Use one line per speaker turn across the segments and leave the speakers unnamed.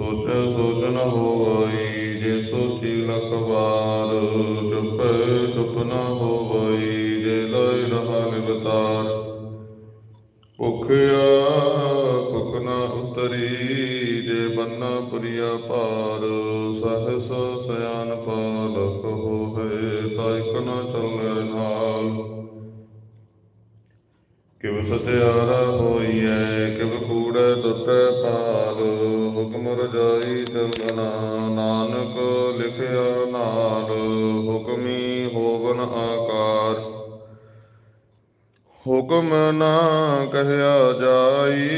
ਸੋਚ ਸੋਚ ਨ ਹੋਵਈ, ਜੇ ਸੋਚੀ ਲਖ ਵਾਰ, ਚੁਪੈ ਚੁਪ ਨ ਹੋਵਈ, ਜੇ ਲਇ ਰਹਾ ਨਿਵਤਾਰ। ਭੁਖਿਆ, ਭੁਖ ਨ ਉਤਰੀ, ਜੇ ਬੰਨਾ ਪੁਰੀਆ ਭਾਰ ਸਹਸ ਸਿਆਨ ਪਾਲਕ ਹੋਵੇ ਤਾਂ ਨ ਚੱਲੇ ਨਾਲ ਕਿਵ ਸਤਿਆਰਾ ਹੁਕਮ ਨਾ ਕਹਿਆ ਜਾਈ,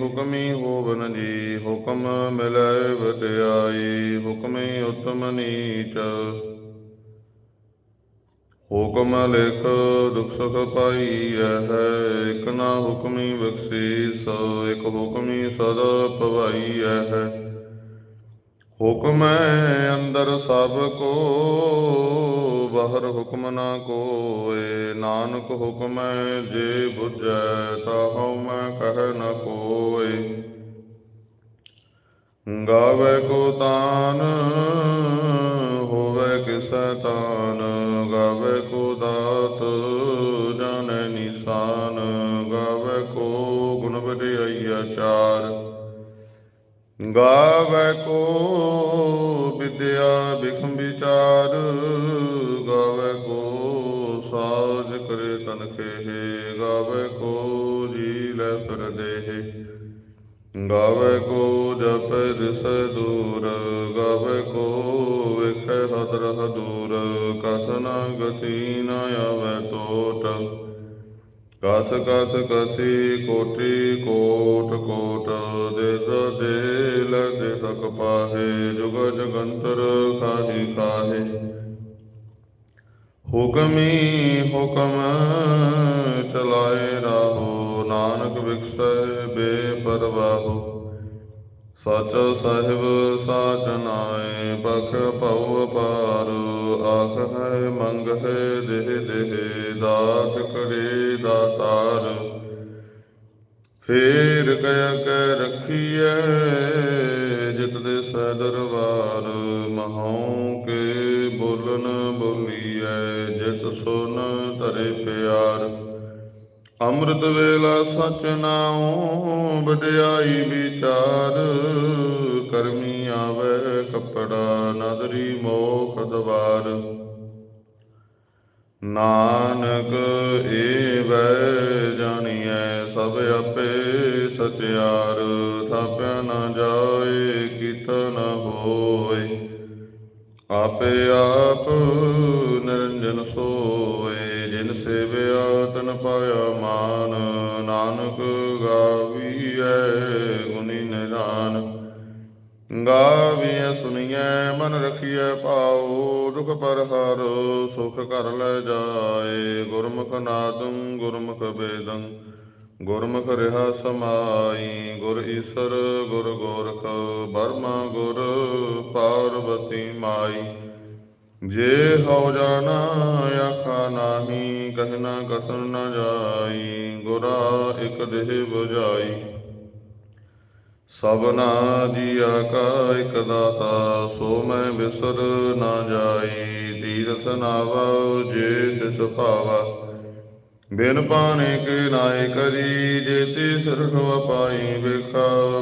ਹੁਕਮੀ ਹੋਵਨ ਜੀ, ਹੁਕਮ ਮਿਲੈ ਵਡਿਆਈ, ਹੁਕਮੀ ਉਤਮ ਨੀਚ। ਹੁਕਮ ਲਿਖ ਦੁਖ ਸੁਖ ਪਾਈਐ ਹੈ, ਇਕ ਨਾ ਹੁਕਮੀ ਬਖਸ਼ੀਸ, ਇਕ ਹੁਕਮੀ ਸਦਾ ਪਵਾਈ ਹੈ। ਹੁਕਮੈ ਅੰਦਰ ਸਭ ਕੋ ਬਾਹਰ ਹੁਕਮ ਨਾ ਕੋਏ, ਨਾਨਕ ਹੁਕਮੈ ਜੇ ਬੁਝੈ ਤਾਹਉ ਮੈਂ ਕਹਿ ਨ ਕੋਏ। ਗਾਵੇ ਕੋ ਤਾਨ ਹੋਵੇ ਕਿਸੈ ਤਾਨ, ਗਾਵੇ ਕੋ ਦਾਤ ਜਾਣੈ ਨਿਸ਼ਾਨ, ਗਾਵੇ ਕੋ ਗੁਣ ਵਡਿਆਈਆ ਚਾਰ। ਗਾਵੇ ਕੋ ਵਿਦਿਆ ਬਿਖਮ ਵਿਚਾਰ ਗਾਵੇ ਕੋ ਜੀ ਲੈ ਫਿਰ ਗਾਵੇ ਕੋ ਜਪੈ ਦਿਸੈ ਦੂਰ, ਗਾਵੇ ਕੋ ਵੇਖੈ ਹਦਰ ਹਦੂਰ ਕਸ ਨਾ ਨ ਆਵੈ ਟੋਟ ਕਸ ਕਸ ਕਸੀ ਕੋਟੀ ਕੋਟ ਕੋਟ ਦੇ ਦੇ ਲਦੇ ਸਕ ਪਾਹੇ ਜੁਗ ਜਗੰਤਰ ਖਾਹੀ ਖਾਹੇ। ਹੁਕਮੀ ਹੁਕਮ ਚਲਾਏ ਰਾਹੋ, ਨਾਨਕ ਵਿਖਸੈ ਬੇਪਰਵਾਹੋ। ਸਚ ਸਾਹਿਬ, ਸਾਚ ਨਾਏ ਬਖ ਪਉ ਆਖ ਹੈ ਮੰਗ ਹੈ ਦੇਹ ਦੇਹ, ਦਾਤ ਕਰੇ ਦਾਤਾਰ। ਫੇਰ ਕਹਿ ਕੇ ਰਖੀਐ, ਜਿਤ ਦੇ ਸੈ ਦਰਬਾਰ, ਮਹਉ ਕੇ ਬੋਲਨ ਬੋਲੀਐ, ਜਿਤ ਸੁਨ ਧਰੇ ਪਿਆਰ। ਅੰਮ੍ਰਿਤ ਵੇਲਾ ਸਚ ਨਾਉ, ਵਡਿਆਈ ਵਿਚਾਰ। ਕਰਮੀ ਆਵੇ ਕਪੜਾ, ਨਦਰੀ ਮੋਖ ਦਵਾਰ। ਨਾਨਕ ਏ ਜਾਣੀਐ, ਸਭ ਆਪੇ ਸਤਿਆਰ ਥਾਪਿਆ ਨਾ ਜਾਏ, ਕੀਤਾ ਨਾ ਹੋਏ। ਆਪੇ ਆਪ ਨਿਰੰਜਨ ਸੋਏ, ਜਿਨ ਸੇਵਿਆ ਤਨ ਮਾਨ ਨਾਨਕ ਗਾਵੀਐ ਗੁਣੀ ਨਿਦਾਨ। ਗਾਵੀਐ ਸੁਣੀਐ, ਮਨ ਰਖੀਐ ਪਾਉ ਦੁਖ ਪਰ ਹਾਰੋ ਸੁਖ ਕਰ ਲੈ ਜਾਏ। ਗੁਰਮੁਖ ਨਾਦੰ, ਗੁਰਮੁਖ ਬੇਦੰ, ਗੁਰਮੁਖ ਰਿਹਾ ਸਮਾਈ। ਗੁਰ ਈਸਰ, ਗੁਰ ਗੋਰਖ ਬਰਮਾ ਗੁਰ ਪਾਰਵਤੀ ਮਾਈ। ਜੇ ਹਉ ਜਾਣਾ ਆਖਾ ਨਾਹੀ ਕਹਿਣਾ ਕਸਨ ਨ ਜਾਈ, ਗੁਰਾ ਇਕ ਦੇਹ 부ਜਾਈ ਸਭਨਾ ਜੀਆ ਕਾ ਇਕ ਦਾਤਾ, ਸੋ ਮੈਂ ਵਿਸਰ ਨਾ ਜਾਈ। ਤੀਰਥ ਨਾਵਾ ਜੇ ਤਿਸ ਭਾਵਾ। ਬਿਨ ਪਾਣੇ ਕੇ ਨਾਏ ਕਰੀ ਜੇ ਤੇ ਸਿਰਠ ਪਾਈ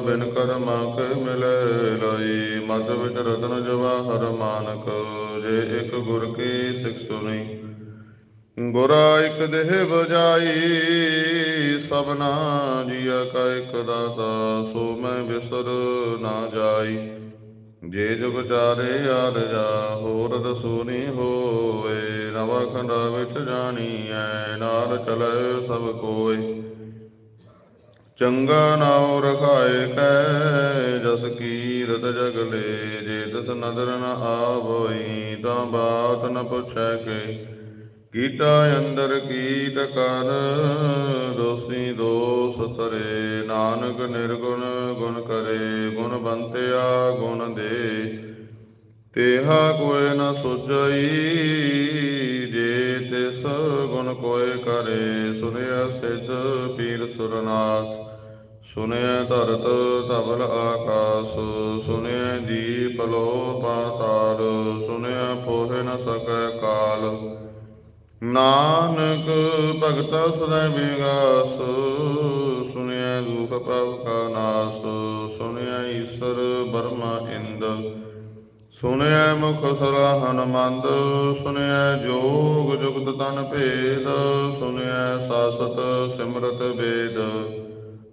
ਬਿਨ ਕਰਮਾ ਕੇ ਮਿਲੇ ਲਈ ਮਦ ਵਿਚ ਰਤਨ ਜਵਾਹਰ ਮਾਨਕ, ਜੇ ਇਕ ਗੁਰ ਕੀ ਸਿਖ ਸੁਣੀ। ਗੁਰਾ ਇਕ ਦੇਹ ਬਜਾਈ ਸਭਨਾ ਜੀਆ ਕਾ ਇਕ ਦਾਤਾ, ਸੋ ਮੈਂ ਵਿਸਰ ਨਾ ਜਾਈ। ਜੇ ਜੁਗ ਚਾਰੇ ਆਰ ਜਾ, ਹੋਰ ਦਸੂਨੀ ਹੋਏ। ਨਵ ਪਾਖੰਡ ਵਿੱਚ ਜਾਣੀਐ ਨਾਲ ਚਲੇ ਸਭ ਕੋਇ ਚੰਗਾ ਨਾਉ ਰਖਾਏ ਕੈ, ਜਸ ਕੀਰਤ ਜਗ ਜੇ ਦਸ ਨਦਰ ਨ ਆਵਈ, ਤਾਂ ਬਾਤ ਨ ਪੁੱਛੈ ਕੇ। ਕੀਟਾ ਅੰਦਰ ਕੀਤ ਕਰ ਦੋਸੀ ਦੋਸ ਤਰੇ। ਨਾਨਕ ਨਿਰਗੁਣ ਗੁਣ ਕਰੇ, ਗੁਣ ਬੰਤਿਆ ਗੁਣ ਦੇ। ਤੇਹਾ ਕੋਇ ਨ ਸੁਝਈ ਸੁਣ ਕੋਇ ਕਰੇ? ਸੁਨਿਆ ਸਿਧ ਪੀਰ ਸੁਰਨਾਥ। ਸੁਨਿਆ ਧਰਤ ਧਵਲ ਆਕਾਸ। ਸੁਨਿਆ ਦੀਪ ਲੋ ਪਾਤਾਲ ਸੁਨਿਆ ਪੋਹਿ ਨ ਸਕੈ ਕਾਲ। ਨਾਨਕ ਭਗਤ ਸਦਾ ਵਿਗਾਸ। ਸੁਨਿਆ ਦੁਖ ਪ੍ਰਭ ਕਾ ਨਾਸ। ਸੁਨਿਆ ਈਸ਼ਰ ਬਰਮਾ ਇੰਦ। ਸੁਨਿਆ ਮੁਖ ਸਰਾਹਨ ਮੰਦ ਸੁਨਿਆ ਜੋਗ ਜੁਗਤ ਤਨ ਭੇਦ ਸੁਨਿਆ ਸਾਸਤ ਸਿਮਰਤ ਵੇਦ।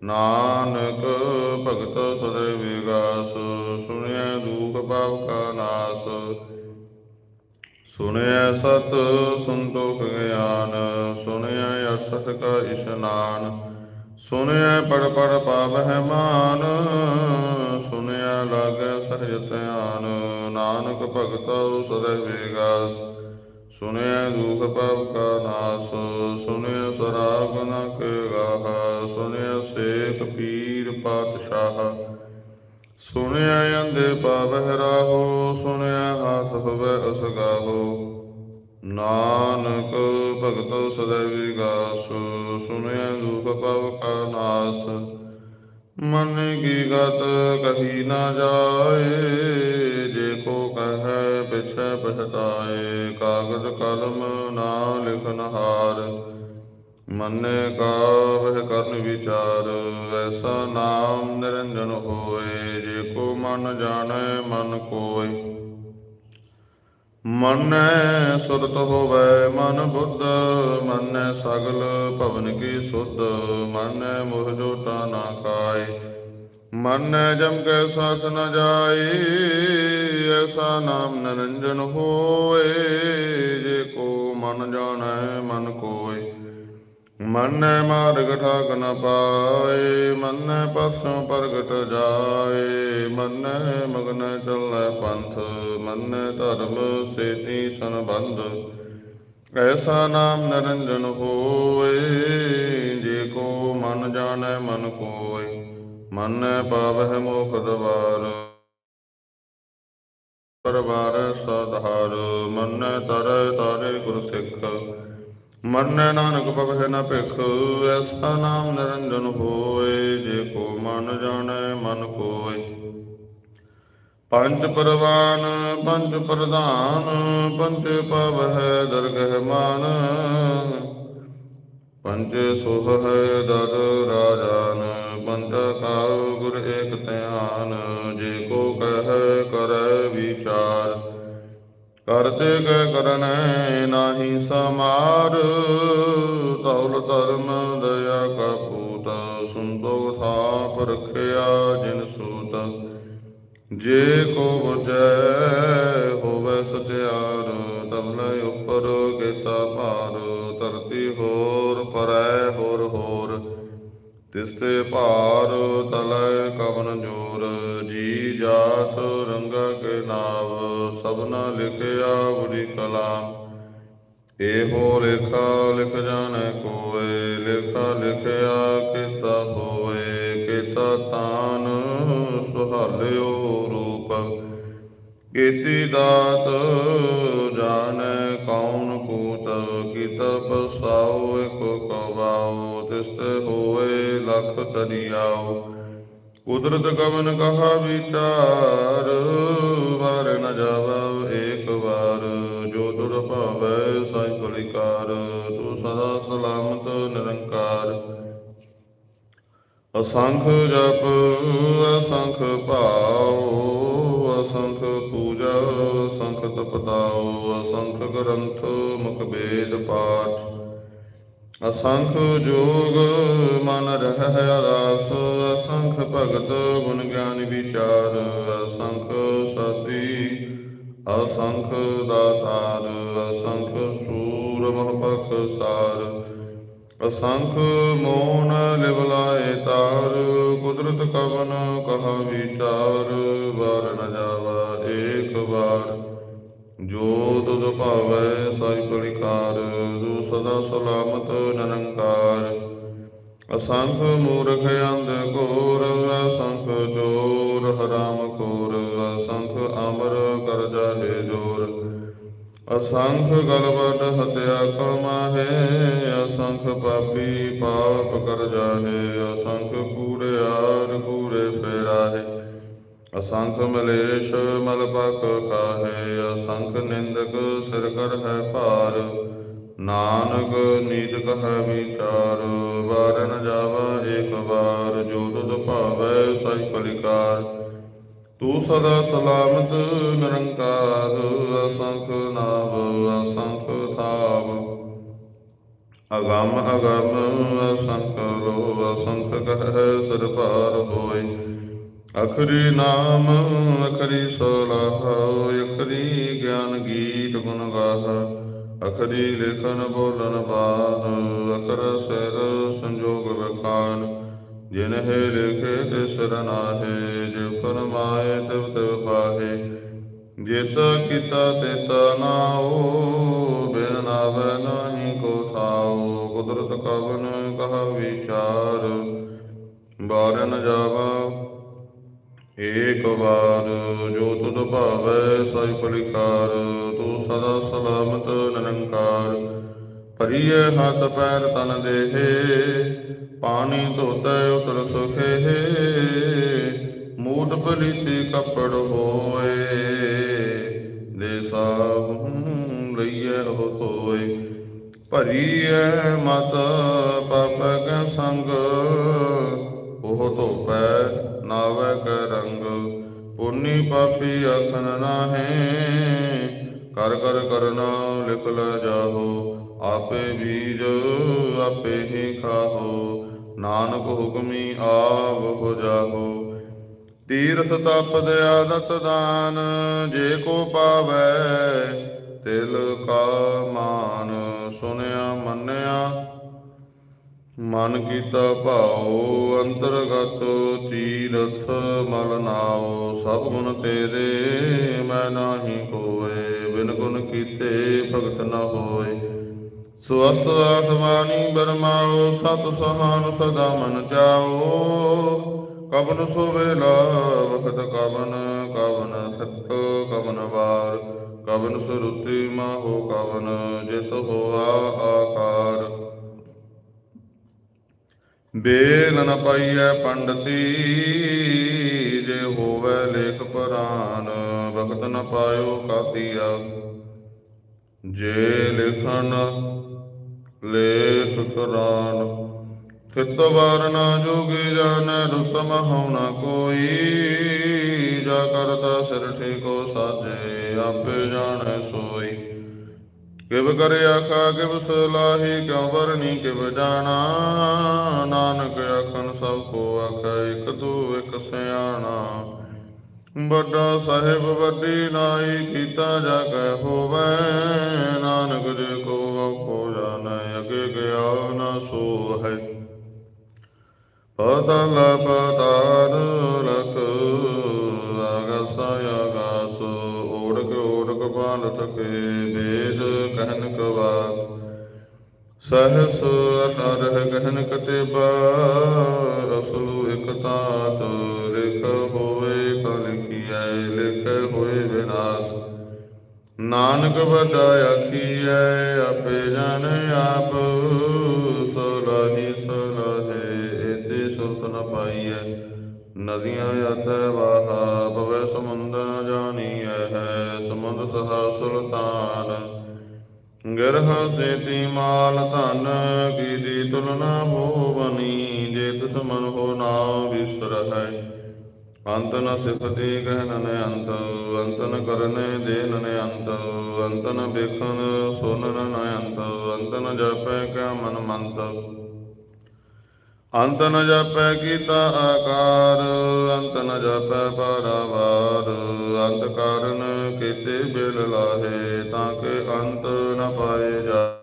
ਨਾਨਕ ਭਗਤ ਸਦਾ ਵਿਗਾਸ ਸੁਨਿਆ ਦੁਖ ਪਾਪ ਕਾ ਨਾਸ। ਸੁਣਿਆ ਸਤ ਸੰਤੋਖ ਗਿਆਨ ਸੁਣਿਆ ਅਸਤ ਕਾ ਇਸ਼ਨਾਨ। ਸੁਣਿਆ ਪੜ ਪੜ ਪਾਵਹਿ ਮਾਨ ਸੁਨਿਆ ਲਾਗੈ ਸਹਿਜ ਧਿਆਨ। ਨਾਨਕ ਭਗਤ ਸਦਾ ਵਿਗਾਸ ਸੁਨਿਆ ਦੁਖ ਪਾਪ ਕਾ ਨਾਸ ਸੁਨਿਆ ਸਰਾਗ ਨ ਕੇ ਗਾਹ ਸੁਨਿਆ ਸੇਖ ਪੀਰ ਪਾਤਸ਼ਾਹ ਸੁਨਿਆ ਅੰਦੇ ਪਾਵਹਿ ਰਾਹੋ ਸੁਨਿਆ ਹਾਸ ਹੋਵੇ ਅਸਗਾਹੋ ਨਾਨਕ ਭਗਤੋ ਸਦਾ ਵਿਗਾਸ ਸੁਨਿਆ ਦੁਖ ਪਾਪ ਕਾ ਨਾਸ, ਮਨ ਕੀ ਗਤ ਕਹੀ ਨਾ ਜਾਏ। ਪਿਛੈ ਪਛਤਾਏ ਕਾਗਜ਼ ਕਲਮ ਨਾ ਲਿਖਨ ਹਾਰ। ਮੰਨੇ ਕਾ ਵਹਿ ਕਰਨ ਵਿਚਾਰ, ਐਸਾ ਨਾਮ ਨਿਰੰਜਨ ਹੋਏ, ਜੇ ਕੋ ਮਨ ਜਾਣੈ, ਮਨ ਕੋਇ। ਮਨੈ ਸੁਰਤ ਹੋਵੈ, ਮਨ ਬੁੱਧ, ਮਨੈ ਸਗਲ ਭਵਨ ਕੀ ਸੁਧ, ਮਨੈ ਮੋਹ ਜੋਟਾ ਨਾ ਖਾਏ ਮਨੈ ਜਮ ਕੈ ਸਾਥ ਨ ਜਾਏ, ਐਸਾ ਨਾਮ ਨਰੰਜਨ ਹੋਏ, ਜੇ ਕੋ ਮਨ ਜਾਣੈ, ਮਨ ਕੋਏ। ਮਨੈ ਮਾਰਗ ਠਾਕ ਨ ਪਾਏ, ਮਨੈ ਪਸੋਂ ਪ੍ਰਗਟ ਜਾਏ। ਮਨੈ ਮਗਨ ਚੱਲੈ ਪੰਥ, ਮਨੈ ਧਰਮ ਸੇਤੀ ਸੰਬੰਧ। ਐਸਾ ਨਾਮ ਨਰੰਜਨ ਹੋਏ, ਜੇ ਕੋ ਮਨ ਜਾਣੈ, ਮਨ ਕੋਏ। ਮਨੈ ਪਾਵਹਿ ਮੋਖ ਦਵਾਰ। ਪਰਵਾਰ ਸਧਾਰ ਮਨੈ ਤਰੈ ਤਾਰੇ ਗੁਰ ਸਿੱਖ। ਮਨੈ ਨਾਨਕ ਪਵਹਿ ਨ ਭਿਖ, ਐਸਾ ਨਾਮ ਨਿਰੰਜਨ ਹੋਏ, ਜੇ ਕੋ ਮਨ ਜਾਣੈ ਮਨ ਕੋਇ ਪੰਜ ਪਰਵਾਨ, ਪੰਜ ਪ੍ਰਧਾਨ, ਪੰਜ ਪਵਹਿ ਦਰਗਹਿ ਮਾਨ। ਪੰਜ ਸੁਖ ਹੈ ਦਰ ਰਾਜਾਨ, ਪੰਜ ਕਾਉ ਗੁਰ ਏਕ ਧਿਆਨ, ਜੇ ਕੋ ਕਹੈ ਕਰੈ ਵਿਚਾਰ। ਕਰਤੇ ਕੈ ਕਰਨੈ ਨਾਹੀ ਸਮਾਰ ਤੌਲ ਧਰਮ ਦਇਆ ਕਪੂਤ ਪੂਤ ਸਾਪ ਥਾਪ ਰਖਿਆ ਜਿਨ ਸੂਤ। ਜੇ ਕੋ ਬੁਝੈ ਹੋਵੇ ਸਤਿਆਰ ਤਬਲੇ ਉੱਪਰ ਕੀਤਾ ਭਾਰ। ਤਿਸ ਤੇ ਭਾਰ ਤਲੈ ਕਵਨ ਜੋਰ, ਜੀ ਜਾਤ ਰੰਗਾ ਕੇ ਨਾਵ, ਸਭਨਾ ਲਿਖਿਆ ਬੁਰੀ ਕਲਾਮ ਇਹੋ ਲੇਖਾ ਲਿਖ ਜਾਣੈ ਕੋਏ, ਲੇਖਾ ਲਿਖਿਆ ਕੀਤਾ ਹੋਏ, ਕੀਤਾ ਤਾਨ ਸੁਹਾਲਿਓ ਰੂਪ। ਕੀਤੀ ਦਾਤ ਜਾਣੈ ਕੌਣ ਕੂਤ ਕੀਤਾ ਪਸਾਉ ਇਕ ਕਵਾਉ ਤਿਸ ਤੇ ਹੋਏ ਲਖ ਦਰਿਆਉ ਕੁਦਰਤ ਕਵਨ ਕਹਾ ਵਿਚਾਰ, ਵਾਰ ਨ ਜਾਵ ਏਕ ਵਾਰ। ਜੋ ਦੁਰ ਭਾਵੈ ਸਾਈ ਭਲਿਕਾਰ ਤੂੰ ਸਦਾ ਸਲਾਮਤ ਨਿਰੰਕਾਰ। ਅਸੰਖ ਜਪ, ਅਸੰਖ ਭਾਉ, ਅਸੰਖ ਪੂਜਾ, ਅਸੰਖ ਤਪਤਾਉ, ਅਸੰਖ ਗ੍ਰੰਥ ਮੁਖ ਵੇਦ ਪਾਠ। ਅਸੰਖ ਜੋਗ ਮਨ ਰਹਿ ਅਰਾਸ, ਅਸੰਖ ਭਗਤ ਗੁਣ ਗਿਆਨ ਵਿਚਾਰ, ਅਸੰਖ ਸਤੀ, ਅਸੰਖ ਦਾਤਾਰ, ਅਸੰਖ ਸੂਰ ਮੋਹ ਸਾਰ, ਅਸੰਖ ਮੋਨ ਲਿਵਲਾਏ ਤਾਰ, ਕੁਦਰਤ ਕਵਨ ਕਹਾ ਵਿਚਾਰ, ਵਾਰ ਨ ਜਾਵਾ ਏਕ ਵਾਰ, ਜੋ ਤੁਧ ਭਾਵੈ ਸਾਈ ਪਰਿਕਾਰ ਜੋ ਸਦਾ ਸਲਾਮਤ ਨਿਰੰਕਾਰ। ਅਸੰਖ ਮੂਰਖ ਅੰਧ ਘੋਰ, ਅਸੰਖ ਚੋਰ ਹਰਾਮ ਖੋਰ, ਅਸੰਖ ਅਮਰ ਕਰ ਜਾਹੇ ਜੋਰ। ਅਸੰਖ ਗਲਵਟ ਹਤਿਆ ਕਮਾਹੇ ਅਸੰਖ ਪਾਪੀ ਪਾਪ ਕਰ ਜਾਹੇ ਅਸੰਖ ਕੂੜਿਆਰ ਕੂੜੇ ਫੇਰਾਹੇ ਅਸੰਖ ਮਲੇਸ਼ ਮਲ ਪਖ ਕਾਹੇ, ਅਸੰਖ ਨਿੰਦਕ ਸਿਰ ਕਰ ਸਦਾ ਸਲਾਮਤ ਨਿਰੰਕਾਰ, ਅਸੰਖ ਨਾਮ, ਅਸੰਖ ਥਾਵ ਅਗੰਮ ਅਗੰਮ, ਅਸੰਖ ਲੋ, ਅਸੰਖ ਕਹੈ ਸਿਰ ਹੋਏ। ਅਖਰੀ ਨਾਮ, ਅਖਰੀ ਸਲਾਹ, ਅਖਰੀ ਗਿਆਨ ਗੀਤ ਗੁਣ ਗਾਹ। ਅਖਰੀ ਲੇਖਨ ਬੋਲਨ ਬਾਨ ਅਖਰ ਸਿਰ ਸੰਜੋਗ ਵਖਾਨ ਜਿਨ ਹੈ ਲਿਖੇ ਤਿਸ ਰਨਾਹੇ ਫਰਮਾਏ ਤਿਵ ਤਿਵ ਪਾਹੇ, ਜੇਤਾ ਕੀਤਾ ਤੇਤਾ ਨਾਉ ਬਿਨ ਨਾਵੈ ਨਾਹੀ ਕੋ ਥਾਉ ਕੁਦਰਤ ਕਵਨ ਕਹਾ ਵਿਚਾਰ, ਬਾਰ ਜਾਵਾ, ਏਕ ਵਾਰ, ਜੋ ਤੁਧ ਭਾਵੈ ਸਾਈ ਪਲਿਕਾਰ ਤੂੰ ਸਦਾ ਸਲਾਮਤ ਨਿਰੰਕਾਰ ਭਰੀਏ ਹੱਥ ਪੈਰ ਤਨ ਦੇਹੇ, ਪਾਣੀ ਧੋਤੈ ਉਤਰ ਸੁਖੇ ਮੂਡ ਪਲੀਤੀ ਕੱਪੜ ਹੋਏ, ਦੇ ਸਾਬ ਲਈਏ ਉਹ ਭਰੀਐ ਮਤ ਪਾਪ ਸੰਗ, ਉਹ ਧੋਪੈ ਨਾਵੈ ਕੈ ਰੰਗ। ਪੁੰਨੀ ਪਾਪੀ ਆਖਣ ਨਾਹੇ, ਕਰ ਕਰ ਕਰਨਾ ਲਿਖ ਲੈ ਜਾਹੋ। ਆਪੇ ਬੀਜ ਆਪੇ ਹੀ ਖਾਹੋ, ਨਾਨਕ ਹੁਕਮੀ ਆਪ ਹੋ ਜਾਹੋ। ਤੀਰਥ ਤਪ ਦੇ ਆਦਤ ਦਾਨ, ਜੇ ਕੋ ਪਾਵੈ ਤਿਲ ਕਾ ਮਾਨ, ਸੁਨਿਆ ਮੰਨਿਆ। ਮਨ ਕੀਤਾ ਭਾਉ ਅੰਤਰਗਤ ਤੀਰਥ ਮਲ ਨਾਉ, ਸਭ ਗੁਣ ਤੇਰੇ ਮੈਂ ਨਾਹੀ ਕੋਏ, ਬਿਨ ਗੁਣ ਕੀਤੇ ਭਗਤ ਨ ਹੋਏ। ਸਵਸਤ ਆਸਮਾਨੀ ਬਰਮਾਓ, ਸਤ ਸਹਾਨ ਸਦਾ ਮਨ ਜਾਓ ਕਵਨ ਸੁਵੇਲਾ ਵਖਤ ਕਵਨ ਕਵਨ ਸਤ ਕਵਨ ਵਾਰ। ਕਬਨ ਸੁਰਤੀ ਮਾਹੋ ਕਬਨ ਜਿਤ ਹੋਆ ਆਕਾਰ। ਬੇਲ ਨ ਪਾਈਐ ਪੰਡਤੀ, ਜੇ ਹੋਵੇ ਲੇਖ ਪੁਰਾਨ, ਵਖਤ ਨ ਪਾਇਓ ਕਾਤੀਆ ਜੇ ਲਿਖਣ, ਲੇਖ ਕੁਰਾਨ ਫਿਤ ਵਾਰ ਨਾ ਜੋਗੀ ਜਾਣੈ ਰੁਤਮ ਹੋਣਾ ਕੋਈ। ਜਾ ਕਰਤਾ ਸਿਰ ਠੀਕੋ ਸਾਜੇ, ਆਪੇ ਜਾਣੈ ਸੋਈ। ਕਿਵ ਕਰੇ ਆਖਾ, ਕਿਵ ਸਲਾਹੀ ਕਿਉ ਵਰਨੀ ਕਿਵ ਜਾਣਾ। ਨਾਨਕ ਆਖਣ ਸਭ ਕੋ ਆਖੈ, ਇਕ ਦੂ ਇਕ ਸਿਆਣਾ। ਵੱਡਾ ਸਾਹਿਬ ਵੱਡੀ ਨਾਈ, ਕੀਤਾ ਜਾ ਕੈ ਹੋਵੈ। ਨਾਨਕ ਜੇ ਕੋ ਆਖੋ ਜਾਣੈ, ਅਗੇ ਗਿਆ ਨਾ ਸੋ ਹੈ ਪਤਲ ਪਤਾਰ ਲਖ ਆਗਸ ਆਗਾਸ ਓੜਕ ਓੜਕ ਪਾਲ ਥਕੇ ਵੇਦ ਕਹਿਨ ਕਵਾ। ਸਹਸ ਅਠਾਰਹ ਕਹਿਨ ਕਤੇਬਾ, ਅਸਲੂ ਇਕ ਤਾਤ ਲਿਖ ਹੋਏ ਕਲਿਖੀਐ ਲਿਖ ਹੋਏ ਵਿਨਾਸ਼। ਨਾਨਕ ਵਦਾ ਆਖੀਐ ਸੇਤੀ ਮਾਲ ਧਨ ਕੀਦੀ ਤੁਲਨਾ ਹੋਵਨੀ, ਜੇ ਤਿਸ ਮਨ ਹੋ ਨਾਮ ਵਿਸਰਹਿ। ਅੰਤ ਨ ਸਿਫਤੀ ਕਹਿਨ ਅੰਤ ਅੰਤ ਨ ਕਰਨੇ ਦੇਨ ਨ ਅੰਤ ਅੰਤ ਨ ਵੇਖਨ ਅੰਤ ਅੰਤ ਜਪੈ ਕਿਆ ਮਨ ਮੰਤ। ਅੰਤ ਨ ਜਪੈ ਕੀਤਾ ਆਕਾਰ, ਅੰਤ ਨ ਜਪੈ ਪਰਵਾਰ ਅੰਤ ਕਰਨ ਕੀਤੇ ਬਿਲ ਲਾਹੇ, ਤਾਂ ਕਿ ਅੰਤ ਨ ਪਾਏ ਜਾ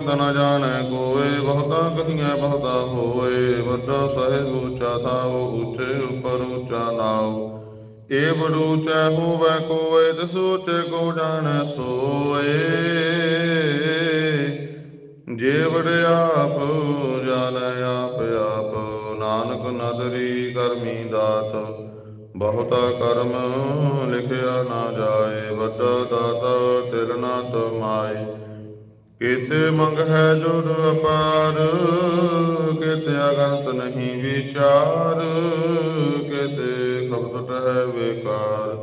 ਅੰਤ ਨ ਜਾਣੈ ਕੋਏ, ਬਹੁਤਾ ਕਹੀਐ ਬਹੁਤਾ ਹੋਏ। ਵੱਡਾ ਸਹਿ ਉੱਚਾ ਥਾਉ, ਉੱਚੇ ਉਪਰ ਉੱਚਾ ਨਾਉ। ਏ ਬੜੂ ਚੈ ਹੋਵੈ ਕੋਏ, ਦਸੂ ਕੋ ਜਾਣੈ ਸੋਏ। ਜੇ ਵਡ ਆਪ ਜਾਣੈ ਆਪ ਆਪ, ਨਾਨਕ ਨਦਰੀ ਕਰਮੀ ਦਾਤ, ਬਹੁਤਾ ਕਰਮ ਲਿਖਿਆ ਨਾ ਜਾਏ, ਵੱਡਾ ਦਾਤਾ ਤਿਲ ਨਾ ਤਮਾਏ ਕੀਤੇ ਮੰਗ ਹੈ ਜੁਰ ਅਪਾਰ, ਕੀਤੇ ਅਗੰਤ ਨਹੀਂ ਵਿਚਾਰ, ਕੀਤੇ ਖਬਤ ਹੈ ਵੇਕਾਰ।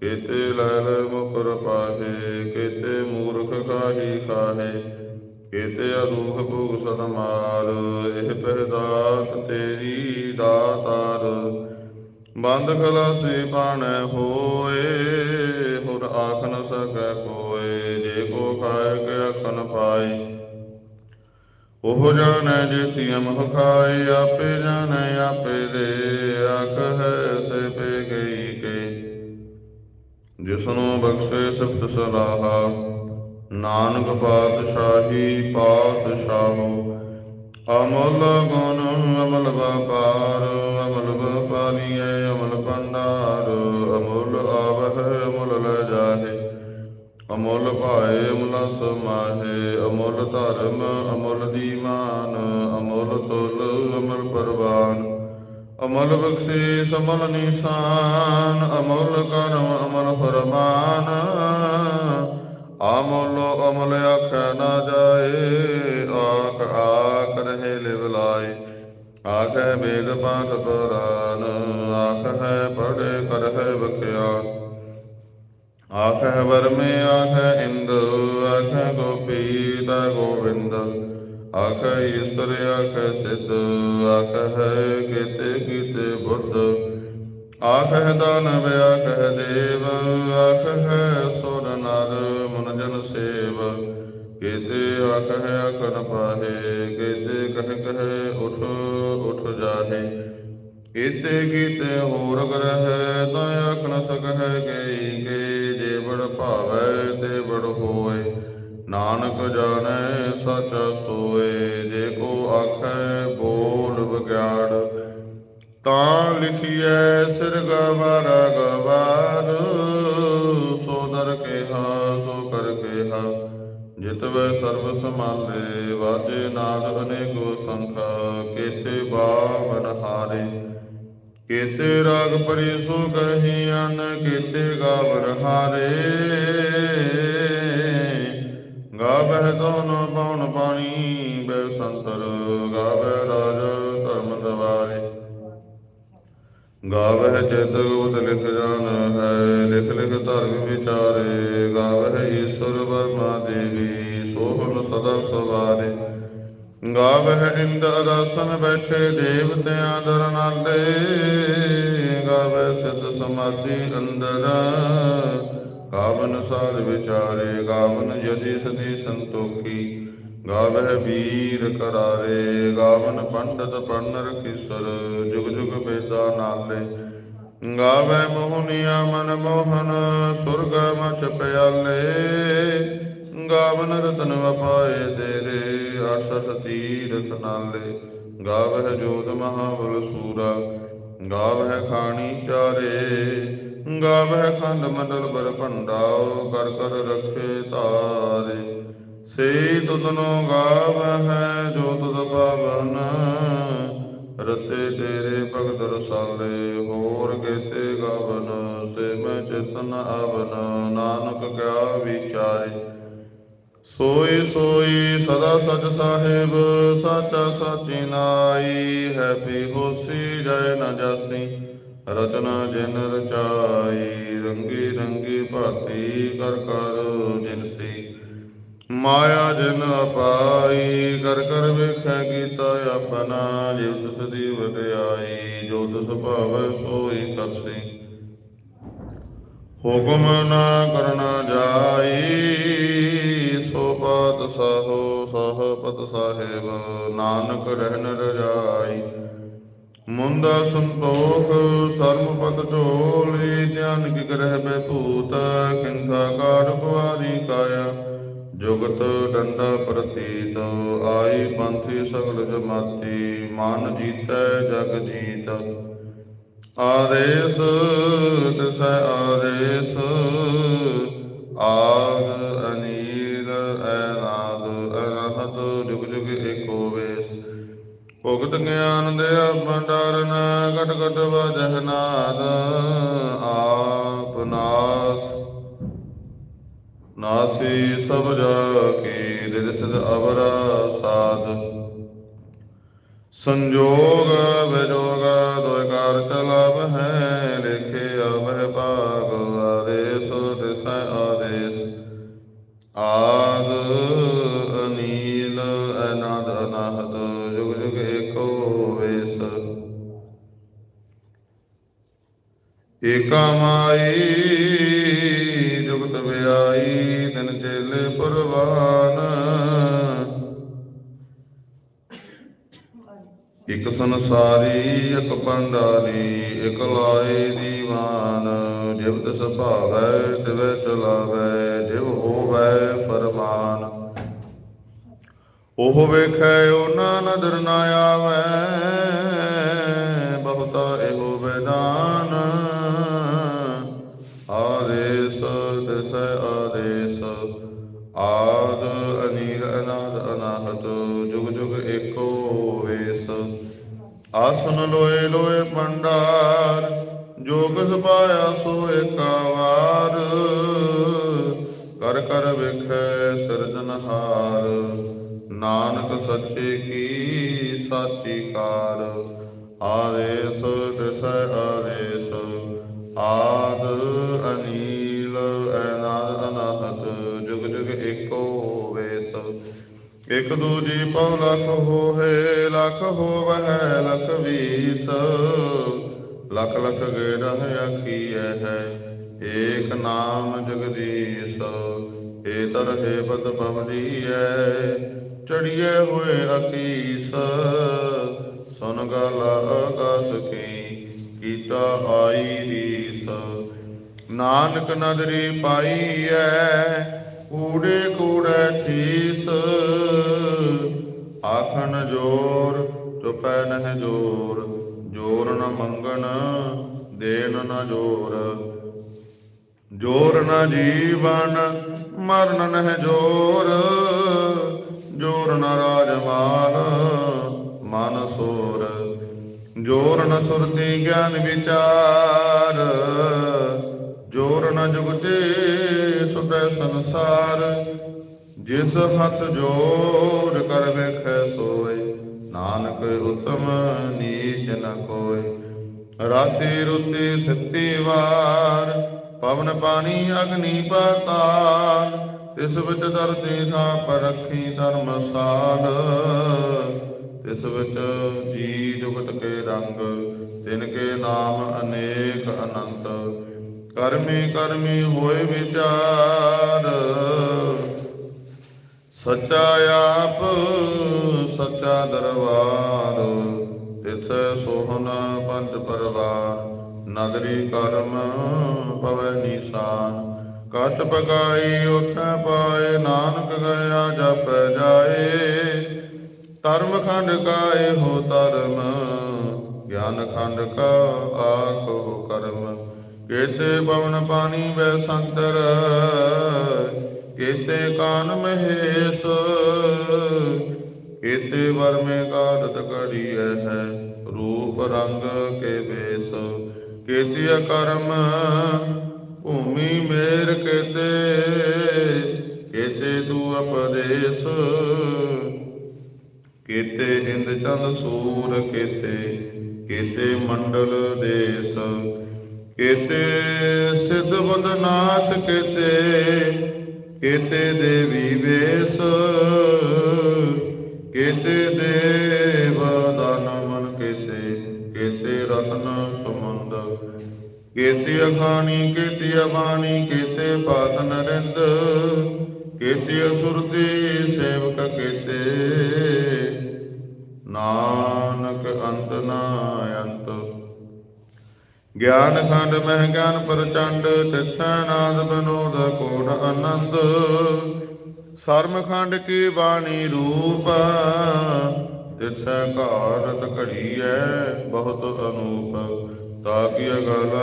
ਕੀਤੇ ਲੈ ਲੈ ਮੁਕਰ ਪਾਹੇ, ਕੀਤੇ ਮੂਰਖ ਕਾਹੀ ਖਾਹੇ ਕੀਤੇ ਅਦੂਖ ਭੂਖ ਸਦਮਾਰ ਇਹ ਪਹਿਦਾਤ ਤੇਰੀ ਦਾਤਾਰ। ਬੰਦ ਖਲਾਸੀ ਬਾਣੈ ਹੋਏ, ਹੁਰ ਆਖ ਨ ਸਕੈ ਕੋਏ, ਜੇ ਕੋ ਖਾਏ ਕੇ ਅਖਨ ਪਾਏ। ਉਹ ਜਾਣੈ ਜੇ ਤਿਯਮ ਖਾਏ ਆਪੇ ਜਾਣੈ ਆਪੇ ਦੇ, ਆਖ ਹੈ ਸੇ ਪੇ ਗਈ ਕੇ। ਜਿਸਨੂੰ ਬਖਸ਼ੇ ਸਬਤ ਸਲਾਹਾ ਨਾਨਕ ਪਾਤਸ਼ਾਹੀ ਪਾਤਸ਼ਾਹੋ, ਅਮਲ ਗੁਣ, ਅਮਲ ਵਪਾਰ, ਅਮਲ ਵਪਾਰੀਐ, ਅਮਲ ਭੰਡਾਰ, ਅਮੁੱਲ ਆਵਹਿ, ਅਮੁੱਲ ਲੈ ਜਾਹੇ, ਅਮੁੱਲ ਭਾਏ, ਅਮਲ ਸਮਾਹੇ, ਅਮੁੱਲ ਧਰਮ, ਅਮੁੱਲ ਦੀਵਾਨ, ਅਮੁੱਲ ਤੁਲ, ਅਮਲ ਪਰਵਾਨ, ਅਮਲ ਬਖਸ਼ੀਸ਼, ਅਮਲ ਨਿਸ਼ਾਨ, ਅਮਲ ਕਰਮ, ਅਮਲ ਫਰਮਾਨ ਅਮਲ ਅਮਲ ਆਖੈ ਨਾ ਜਾਏ ਆਖ ਆਖ ਰਹੇ ਲਿਵ ਲਾਏ ਆਖੈ ਵੇਦ ਪਾਠ ਪੁਰਾਨ ਆਖ ਹੈ ਪੜ੍ਹੇ ਕਰ ਹੈ ਬਖਿਆਨ ਆਖੈ ਵਰਮੇ ਆਖੈ ਇੰਦ ਆਖੈ ਗੋਪੀ ਤਾ ਗੋਬਿੰਦ ਆਖੈ ਈਸ਼ਵਰ ਆਖੈ ਸਿੱਧ ਆਖੈ ਹੈ ਕੀਤੇ ਬੁੱਧ ਆਖੈ ਦਾਨਵ ਆਖੈ ਦੇਵ ਆਖੈ ਸੁਰ ਨਰ ਕੀਤੇ ਆਖੈ ਅਖਨ ਪਾਹੇ, ਕੀਤੇ ਕਹਿ ਕਹਿ ਉਠ ਉਠ ਜਾਹੇ। ਕੀਤੇ ਕੀਤੇ ਹੋਰ ਗ੍ਰਹਿ ਤਾਂ ਆਖ ਸਕਹਿ ਗਈ ਕੇ, ਜੇ ਬੜ ਭਾਵੈ ਤੇ ਬੜ ਹੋਏ। ਨਾਨਕ ਜਾਣੈ ਸਚ ਸੋਏ, ਜੇ ਕੋ ਆਖੈ ਬੋਲ ਵਿਗਿਆੜ। ਤਾਂ ਲਿਖੀਐ ਸਿਰ ਗਵਾ ਜਿਤਵੈ ਸਰਬ ਸਮਾਲੇ ਵਾਜੇ ਨਾਦ ਅਨੇਕੋ ਸੰਖਾ, ਕੀਤੇ ਬਾਵਨ ਹਾਰੇ। ਕੀਤੇ ਰਾਗ ਪਰੀ ਸੋ ਕਹੀ ਅਨ, ਕੀਤੇ ਗਾਵਰ ਹਾਰੇ। ਗਾਵਹਿ ਦੋਨ ਪਉਣ ਪਾਣੀ ਬੈ ਸੰਤਰ ਗਾਵਹਿ ਰਾਜ ਧਰਮ ਦਵਾਰੇ। ਗਾਵਹਿ ਚਿਤ ਗੁਪਤ ਲਿਖ ਜਾਣ ਹੈ, ਲਿਖ ਲਿਖ ਧਰਮ ਵਿਚਾਰੇ। ਸਦਾ ਸਵਾਰੇ। ਗਾਵਹਿ ਇੰਦ ਅਦਾਸਨ ਬੈਠੇ ਦੇਵਤਿਆਂ ਦਰ ਗਾਵਹਿ ਸਿੱਧ ਸਮਾਧੀ ਅੰਦਰ। ਗਾਵਨ ਸਾਰ ਵਿਚਾਰੇ ਗਾਵਨ ਜਦੀ ਸਦੀ ਸੰਤੋਖੀ। ਗਾਵਹਿ ਵੀਰ ਕਰਾਰੇ, ਗਾਵਨ ਪੰਡਤ ਪੰਨ ਰਖੀਸਰ ਜੁਗ ਜੁਗ ਬੇਦਾ ਨਾਲੇ। ਗਾਵੈ ਮੋਹਨੀਆ ਮਨ ਮੋਹਨ, ਸੁਰਗ ਮਚ ਪਿਆਲੇ। ਗਾਵਨ ਰਤਨ ਵਪਾਏ ਤੇਰੇ, ਆਸਤ ਤੀਰਥ ਨਾਲੇ। ਗਾਵਹਿ ਜੋਤ ਮਹਾਬਲ ਸੂਰਾ, ਗਾਵਹਿ ਖਾਣੀ ਚਾਰੇ। ਗਾਵਹਿ ਖੰਡ ਮੰਡਲ ਬਰ ਭੰਡਾਓ ਕਰ ਕਰ ਰਖੇ ਤਾਰੇ। ਸੇ ਤੁਧਨੋ ਗਾਵਹਿ ਜੋ ਤੁਧ ਪਾਵਨ, ਰਤੇ ਤੇਰੇ ਭਗਤ ਰਸਾਲੇ। ਹੋਰ ਕੇਤੇ ਗਾਵਨ, ਸੇ ਮੈਂ ਚਿਤਨ ਆਵਨ, ਨਾਨਕ ਕਿਆ ਵਿਚਾਰੇ। ਸੋਈ ਸੋਈ ਸਦਾ ਸਚ ਸਾਹਿਬ, ਸਾਚਾ ਸਾਚੀ ਨਾਈ ਹੈ ਪੀ ਹੋਸੀ ਜੈ ਨ ਜਾਸੀ, ਰਚਨਾ ਜਿਨ ਰਚਾਈ, ਰੰਗੀ ਰੰਗੀ ਭਾਤੀ ਕਰ ਕਰ ਜਿਨਸੀ। ਮਾਇਆ ਜਿਨ ਅਪਾਈ, ਕਰ ਕਰ ਵੇਖੈ ਕੀਤਾ ਆਪਣਾ ਜਿਵ ਤਿਸ ਦੀ ਵਡਿਆਈ, ਜੋ ਤਿਸ ਭਾਵੈ ਸੋਈ ਕਰਸੀ। ਹੁਕਮ ਨਾ ਕਰਨਾ ਜਾਈ ਸਾਹੋ ਸਹਪਤ ਸਾਹਿਬ, ਨਾਨਕ ਰਹਿਨ ਰਜਾਈ। ਮੁੰਦਾ ਸੰਤੋਖ, ਸਰਮ ਪਤ ਧਿਆਨ ਕੀ ਕਰਹਿ ਬੈ ਭੂਤ ਖਿੰਥਾ ਕਾੜ ਕੁਆਰੀ ਕਾਇਆ। ਜੁਗਤ ਡੰਡਾ ਪ੍ਰਤੀਤ, ਆਈ ਪੰਥੀ ਸਗਲ ਜਮਾਤੀ, ਮਨ ਜੀਤੈ ਜਗ ਜੀਤ। ਆਦੇਸ, ਤਿਸੈ ਆਦੇਸ ਆਦ ਭੁਗਤ ਗਿਆਨ ਦੇ ਭੰਡਾਰਨ ਘਟ ਘਟ ਵਜਹ ਨਾਦ, ਆਪ ਨਾਥ। ਨਾਥੀ ਸਭ ਜਾ ਕੀ ਦਿਲ ਅਵਰਾ ਸਾਧ। ਸੰਜੋਗ ਵਿਜੋਗ ਦੋਇ ਕਾਰ ਚਲਬ ਹੈ ਏਕਾ ਮਾਈ ਜੁਗਤ ਵਿਆਈ ਦਿਨ ਚੇਲੇ ਪਰਵਾਨ। ਇਕ ਸੰਸਾਰੀ, ਇਕ ਪੰਡਾਰੀ, ਇਕ ਲਾਏ ਦੀਵਾਨ। ਜਿਵ ਤਿਸ ਤਿਵੈ ਚਲਾਵੈ, ਜਿਵ ਹੋਵੈ ਫਰਮਾਨ। ਉਹ ਵੇਖੈ ਉਹਨਾਂ ਨਦਰ ਨਾ ਆਵੈ, ਬਹੁਤਾ ਇਹੋ ਆਸਨ ਲੋਏ ਲੋਏ ਭੰਡਾਰ ਜੋਗ ਸਪਾਇਆ ਸੋ ਏਕਾ ਵਾਰ ਕਰ ਕਰ ਵੇਖੈ ਸਿਰਜਨਹਾਰ ਨਾਨਕ ਸੱਚੇ ਕੀ ਸਾਚੀ ਕਾਰ। ਆਦੇਸ ਤਿਸੈ ਇਕ ਦੂਜੀ ਪਉ ਲਖ ਹੋਏ ਲਖ ਹੋਵਹਿ, ਲਖ ਵੀਸ। ਲਖ ਲਖ ਗੇੜਹਿ ਆਖੀਐ ਹੈ, ਏਕ ਨਾਮ ਜਗਦੀਸ਼। ਏ ਤਰਹਿ ਬਦ ਪਵਦੀਐ ਚੜੀਏ ਹੋਏ ਅਕੀਸ। ਸੁਨ ਗਲ ਆਕਾਸ ਕੀ, ਕੀਤਾ ਆਈ ਰੀਸ। ਨਾਨਕ ਨਦਰੀ ਪਾਈਐ ਕੂੜੇ ਕੂੜੇ ਠੀਸ, ਆਖਣ ਜੋਰ, ਚੁਪੈ ਨਹਿ ਜੋਰ ਜੋਰ ਨ ਮੰਗਣ ਦੇਨ ਨ ਜੋਰ। ਜੋਰ ਨ ਜੀਵਨ, ਮਰਨ ਨਹਿ ਜੋਰ ਜੋਰ ਨ ਰਾਜਮਾਲ, ਮਨ ਸੋਰ। ਜੋਰ ਨ ਸੁਰਤੀ ਗਿਆਨ ਵਿਚਾਰ ਜੋਰ ਨ ਜੁਗਤੇ ਸੁਟੈ ਸੰਸਾਰ, ਜਿਸ ਹੱਥ ਜੋਰ ਕਰ ਵੇਖੈ ਸੋਏ, ਨਾਨਕ ਉਤਮ ਨੀਚ ਨ ਕੋਏ। ਰਾਤੀ ਰੁਤੀ ਸੱਤੀ ਵਾਰ, ਪਵਨ ਪਾਣੀ ਅਗਨੀ ਪਾਤਾਲ, ਤਿਸ ਵਿੱਚ ਧਰਤੀ ਥਾਪ ਰੱਖੀ ਧਰਮਸਾਲ ਤਿਸ ਵਿੱਚ ਜੀ ਜੁਗਤ ਕੇ ਰੰਗ, ਤਿਨ ਕੇ ਨਾਮ ਅਨੇਕ ਅਨੰਤ। ਕਰਮੀ ਕਰਮੀ ਹੋਏ ਵਿਚਾਰ। ਸੱਚਾ ਆਪ, ਸੱਚਾ ਦਰਬਾਰ। ਤਿਥੈ ਸੋਹਨ ਪੰਜ ਪਰਵਾਰ, ਨਗਰੀ ਕਰਮ ਪਵੈ ਨੀਸਾਨ। ਕਤ ਪਕਾਈ ਉਥੈ ਪਾਏ, ਨਾਨਕ ਗਿਆ ਜਪ ਜਾਏ। ਧਰਮ ਖੰਡ ਕਾਏ ਹੋ ਧਰਮ, ਗਿਆਨ ਖੰਡ ਕਾ ਆਖੋ ਕਰਮ। ਕੇਤੇ ਪਵਨ ਪਾਣੀ ਵੈ ਸੰਤਰ, ਕੇਤੇ ਕਾਨ ਮਹੇਸ਼, ਕੇਤੇ ਵਰਮੇ ਕਾਦਤ ਕੜੀਐ ਹੈ, ਰੂਪ ਰੰਗ ਕੇ ਵੇਸ, ਕੇਤੀ ਕਰਮ ਭੂਮੀ ਮੇਰ ਕੇਤੇ ਕੇਤੇ ਤੂ ਅਪਦੇਸ, ਕੇਤੇ ਇੰਦ ਚੰਦ ਸੂਰ ਕੇਤੇ ਕੇਤੇ ਮੰਡਲ ਦੇਸ ਕੇਤੇ ਸਿੱਧ ਬੁੱਧ ਨਾਥ ਕੇਤੇ ਕੇਤੇ ਦੇਵੀ ਵੇਸ, ਕੇਤੇ ਦੇਵ ਦਾਨ ਮਨ ਕੇਤੇ ਕੇਤੇ ਰਤਨ ਸੁਮੰਦ, ਕੇਤੀ ਅਖਾਣੀ ਕੇਤੀ ਅਬਾਣੀ, ਕੇਤੇ ਪਾਤ ਨਰਿੰਦ ਗਿਆਨ ਖੰਡ ਮਹਿ ਗਿਆਨ ਪ੍ਰਚੰਡ, ਤਿਥੈ ਨਾਦ ਬਨੋਦ ਕੋਟ ਆਨੰਦ। ਸਰਮਖੰਡ ਕੀ ਬਾਣੀ ਰੂਪ ਤਿਸੈ ਘਾਰਤ ਘੜੀਐ ਬਹੁਤ ਅਨੂਪ। ਤਾਕਿ ਅਗਲ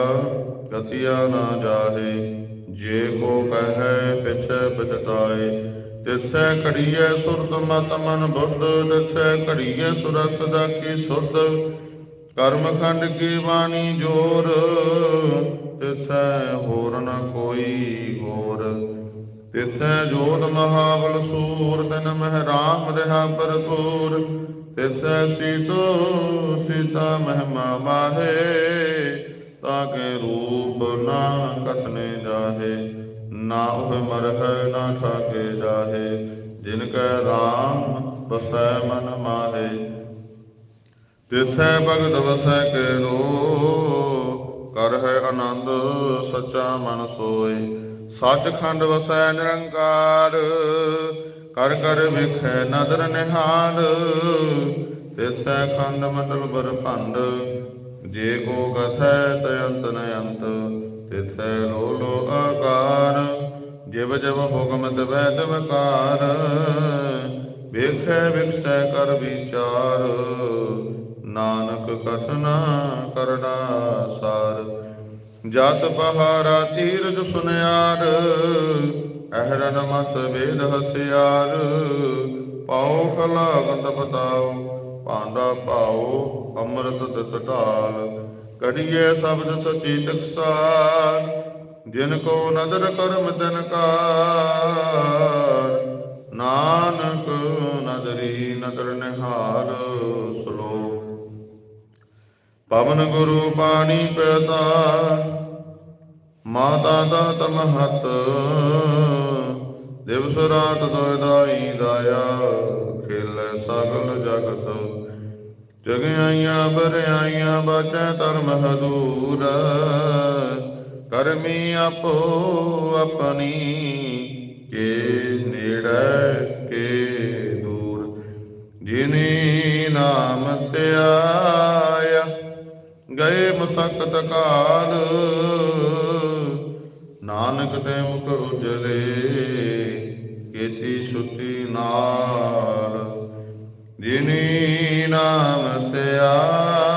ਕਥਿਆ ਨਾ ਜਾਹੇ, ਜੇ ਕੋ ਕਹੈ ਪਿਛੈ ਪਛਤਾਏ। ਤਿਸੈ ਘੜੀਐ ਸੁਰਤ ਮਤ ਮਨ ਬੁੱਧ ਤਿਸੈ ਘੜੀਐ ਸੁਰਸ ਦਾ ਕੀ ਸੁਧ ਕਰਮਖੰਡ ਕੀ ਬਾਣੀ ਜੋਰ? ਤਿਸੈ ਹੋਰ ਨ ਕੋਈ ਹੋਰ ਤਿਥੈ ਜੋਤ ਮਹਾਬਲ ਸੂਰ, ਤਨ ਮਹਿ ਰਾਮ ਰਹਾ ਭਰਪੂਰ। ਤਿਥੈ ਸੀਤੋ ਸੀਤਾ ਮਹਿਮਾ ਮਾਹੇ ਤਾਕੇ ਰੂਪ ਨਾ ਕਥਨੇ ਜਾਹੇ। ਨਾ ਉਹ ਮਰਹਿ ਨਾ ਠਾਕੇ ਜਾਹੇ। ਜਿਨ ਕੈ ਰਾਮ ਬਸੈ ਮਨ ਮਾਹੇ। ਤਿਥੈ ਭਗਤ ਵਸੈ ਕੇ ਰੋ ਕਰ ਹੈ ਆਨੰਦ ਸੱਚਾ ਮਨ ਸੋਏ ਸੱਚਖੰਡ ਵਸੈ ਨਿਰੰਕਾਰ, ਕਰ ਕਰ ਵੇਖੈ ਨਦਰ ਨਿਹਾਲ। ਤਿਸੈ ਖੰਡ ਮੰਡਲ ਬਰ ਭੰਡ, ਜੇ ਕੋ ਕਥੈ ਤਯੰਤ ਨ ਅੰਤ ਤਿਥੈ ਲੋ ਲੋ ਆਕਾਰ, ਜਿਵ ਜਿਵ ਹੁਕਮ ਤਵੈ ਤਵਕਾਰ ਵੇਖੈ ਵਿਖਸੈ ਕਰ ਵਿਚਾਰ। ਨਾਨਕ ਕਥਨਾ ਸਾਰ। ਜਤ ਪਹਾਰਾ ਤੀਰਜ ਸੁਨਿਆਰ, ਅਹਰਨ ਮਤ ਵੇਦ ਹਥਿਆਰ। ਪਾਉ ਖਲਾ ਗੰਦ ਬਤਾਓ ਭਾਂਡਾ ਪਾਓ ਅੰਮ੍ਰਿਤ ਤਿਤ ਢਾਲ। ਕੜੀਏ ਸ਼ਬਦ ਸਚੀ ਟਕਸਾਰ ਜਿਨ ਕੋ ਨਦਰ ਕਰਮ ਤਨ ਕਾਰ। ਨਾਨਕ ਨਦਰੀ ਨਦਰ ਨਿਹਾਰ, ਸਲੋਕ ਪਵਨ ਗੁਰੂ ਪਾਣੀ ਪਿਤਾ ਮਾਤਾ ਦਾਤ ਮਹਤ ਦਿਵਸ ਰਾਤ ਦੋਇ ਦਾਈ ਦਾਇਆ, ਖੇਲੇ ਸਗਲ ਜਗਤ। ਜਗਿਆਈਆਂ ਬਰਿਆਈਆਂ ਬਾਚੈ ਧਰਮ ਹਦੂਰ, ਕਰਮੀ ਆਪੋ ਆਪਣੀ, ਕੇ ਨੇੜੇ, ਕੇ ਦੂਰ। ਜਿਨੀ ਨਾਮ ਧਿਆਇਆ ਗਏ ਮਸਕਤ ਕਾਲ ਨਾਨਕ ਦੇ ਮੁਖ ਉਜਲੇ ਕੀਤੀ ਸੁਤੀ ਨਾਲ ਜਿਨੀ ਨਾਮ ਧਿਆਇਆ